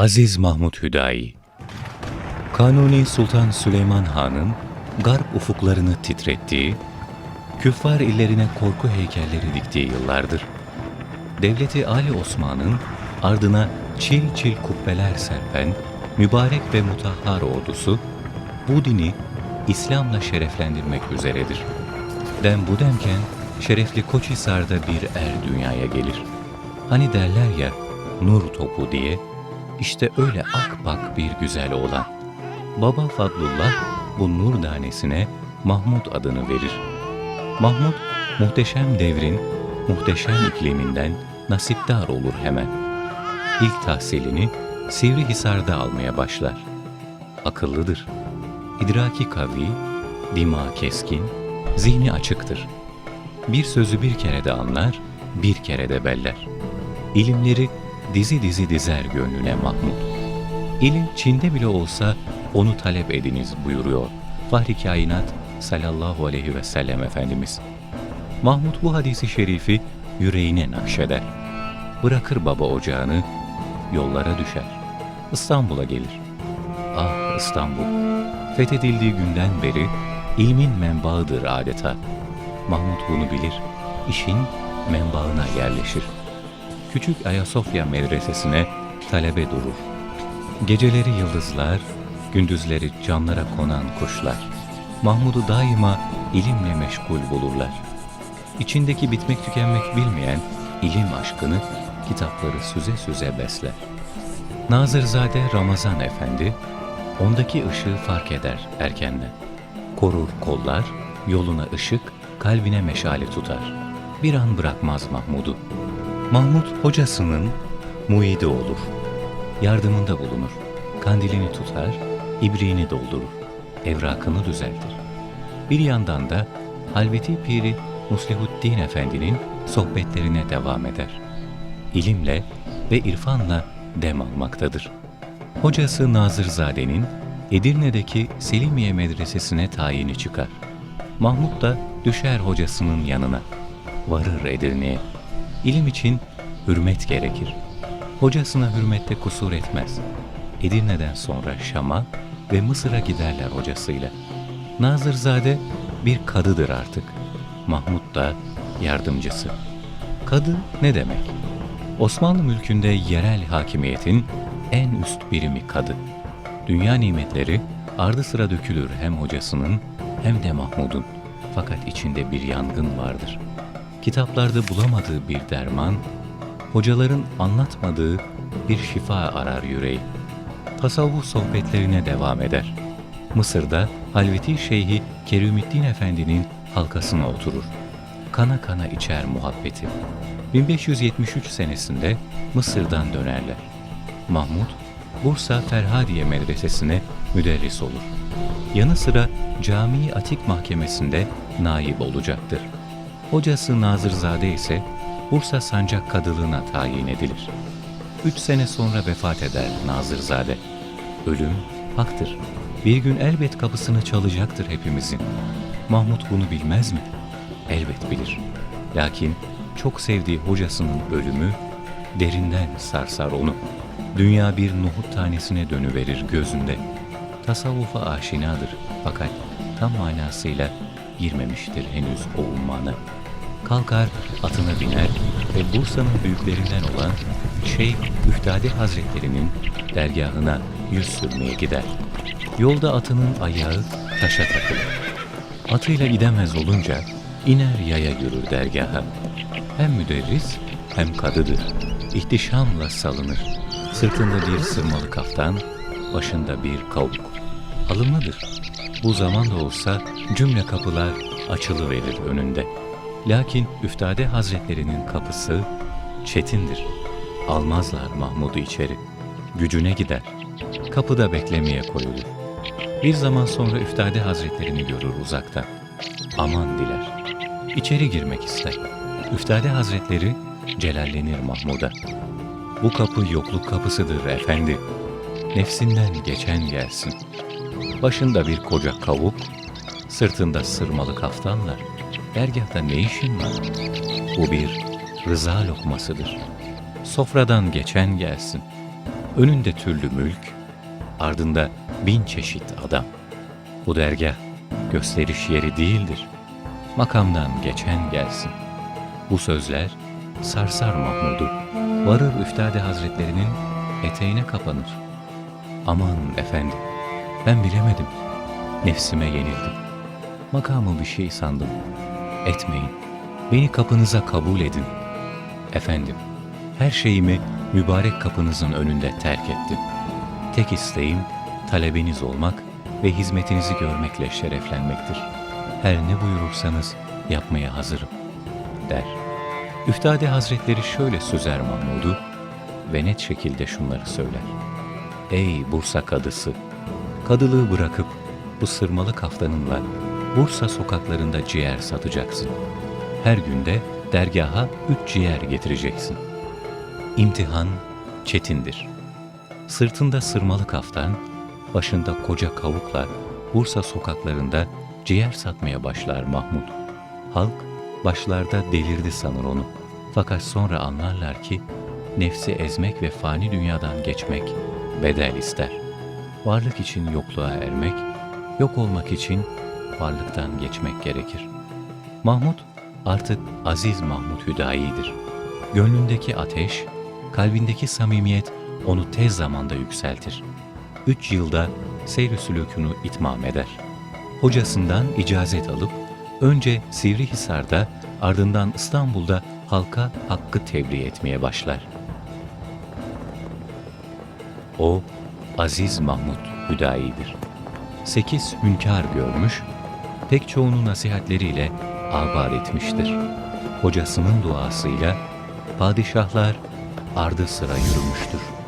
Aziz Mahmud Hüdayi Kanuni Sultan Süleyman Han'ın garp ufuklarını titrettiği, küffar illerine korku heykelleri diktiği yıllardır. Devleti Ali Osman'ın ardına çil çil kubbeler serpen mübarek ve mutahhar ordusu bu dini İslam'la şereflendirmek üzeredir. Den bu demken şerefli Koçhisar'da bir er dünyaya gelir. Hani derler ya nur topu diye işte öyle akbak bir güzel olan. Baba Fadlullah bu nur tanesine Mahmud adını verir. Mahmud muhteşem devrin muhteşem ikliminden nasipdar olur hemen. İlk tahsilini Sivrihisar'da almaya başlar. Akıllıdır. İdraki kavi, dima keskin, zihni açıktır. Bir sözü bir kere de anlar, bir kere de beller. İlimleri dizi dizi dizer gönlüne Mahmud. İlim Çin'de bile olsa onu talep ediniz buyuruyor Fahri Kainat sallallahu aleyhi ve sellem Efendimiz. Mahmud bu hadisi şerifi yüreğine nakşeder. Bırakır baba ocağını, yollara düşer. İstanbul'a gelir. Ah İstanbul! Fethedildiği günden beri ilmin menbaıdır adeta. Mahmud bunu bilir, işin menbaına yerleşir. Küçük Ayasofya medresesine talebe durur. Geceleri yıldızlar, gündüzleri camlara konan kuşlar. Mahmud'u daima ilimle meşgul bulurlar. İçindeki bitmek tükenmek bilmeyen ilim aşkını kitapları süze süze besler. Nazırzade Ramazan Efendi, ondaki ışığı fark eder erkenden. Korur kollar, yoluna ışık, kalbine meşale tutar. Bir an bırakmaz Mahmud'u. Mahmud hocasının muidi olur. Yardımında bulunur. Kandilini tutar, ibriğini doldurur. Evrakını düzeltir. Bir yandan da Halveti Piri Muslihuddin Efendi'nin sohbetlerine devam eder. İlimle ve irfanla dem almaktadır. Hocası Nazırzade'nin Edirne'deki Selimiye Medresesi'ne tayini çıkar. Mahmud da düşer hocasının yanına. Varır Edirne'ye. İlim için hürmet gerekir. Hocasına hürmette kusur etmez. Edirne'den sonra Şam'a ve Mısır'a giderler hocasıyla. Nazırzade bir kadıdır artık. Mahmud da yardımcısı. Kadı ne demek? Osmanlı mülkünde yerel hakimiyetin en üst birimi kadı. Dünya nimetleri ardı sıra dökülür hem hocasının hem de Mahmud'un. Fakat içinde bir yangın vardır. Kitaplarda bulamadığı bir derman, hocaların anlatmadığı bir şifa arar yüreği. Tasavvuf sohbetlerine devam eder. Mısır'da Halveti Şeyhi Kerümüddin Efendi'nin halkasına oturur. Kana kana içer muhabbeti. 1573 senesinde Mısır'dan dönerler. Mahmud, Bursa Ferhadiye Medresesi'ne müderris olur. Yanı sıra Camii Atik Mahkemesi'nde naib olacaktır. Hocası Nazırzade ise Bursa Sancak Kadılığına tayin edilir. Üç sene sonra vefat eder Nazırzade. Ölüm haktır. Bir gün elbet kapısını çalacaktır hepimizin. Mahmut bunu bilmez mi? Elbet bilir. Lakin çok sevdiği hocasının ölümü derinden sarsar onu. Dünya bir nohut tanesine dönüverir gözünde. Tasavvufa aşinadır fakat tam manasıyla girmemiştir henüz o ummana. Kalkar atına biner ve Bursa'nın büyüklerinden olan Şeyh Üftade Hazretleri'nin dergahına yüz sürmeye gider. Yolda atının ayağı taşa takılır. Atıyla gidemez olunca iner yaya yürür dergaha. Hem müderris hem kadıdır. İhtişamla salınır. Sırtında bir sırmalı kaftan, başında bir kavuk. Alımlıdır. Bu zamanda olsa cümle kapılar açılıverir önünde. Lakin Üftade Hazretlerinin kapısı çetindir. Almazlar Mahmud'u içeri. Gücüne gider. Kapıda beklemeye koyulur. Bir zaman sonra Üftade Hazretlerini görür uzaktan. Aman diler. İçeri girmek ister. Üftade Hazretleri celallenir Mahmud'a. Bu kapı yokluk kapısıdır efendi. Nefsinden geçen gelsin. Başında bir koca kavuk, sırtında sırmalı kaftanla dergahta ne işin var? Bu bir rıza lokmasıdır. Sofradan geçen gelsin. Önünde türlü mülk, ardında bin çeşit adam. Bu dergah gösteriş yeri değildir. Makamdan geçen gelsin. Bu sözler sarsar Mahmud'u. Varır Üftade Hazretlerinin eteğine kapanır. Aman efendi, ben bilemedim. Nefsime yenildim. Makamı bir şey sandım. Etmeyin. Beni kapınıza kabul edin. Efendim, her şeyimi mübarek kapınızın önünde terk ettim. Tek isteğim talebeniz olmak ve hizmetinizi görmekle şereflenmektir. Her ne buyurursanız yapmaya hazırım, der. Üftade Hazretleri şöyle sözer Mahmud'u ve net şekilde şunları söyler. Ey Bursa kadısı! Kadılığı bırakıp bu sırmalı kaftanınla Bursa sokaklarında ciğer satacaksın. Her günde dergaha üç ciğer getireceksin. İmtihan çetindir. Sırtında sırmalı kaftan, başında koca kavukla Bursa sokaklarında ciğer satmaya başlar Mahmud. Halk başlarda delirdi sanır onu. Fakat sonra anlarlar ki nefsi ezmek ve fani dünyadan geçmek bedel ister. Varlık için yokluğa ermek, yok olmak için varlıktan geçmek gerekir. Mahmud artık Aziz Mahmud Hüdayi'dir. Gönlündeki ateş, kalbindeki samimiyet onu tez zamanda yükseltir. Üç yılda seyr-i sülûkünü itmam eder. Hocasından icazet alıp önce Sivrihisar'da ardından İstanbul'da halka hakkı tebliğ etmeye başlar. O Aziz Mahmud Hüdayi'dir. Sekiz hünkâr görmüş, pek çoğunu nasihatleriyle abad etmiştir. Hocasının duasıyla padişahlar ardı sıra yürümüştür.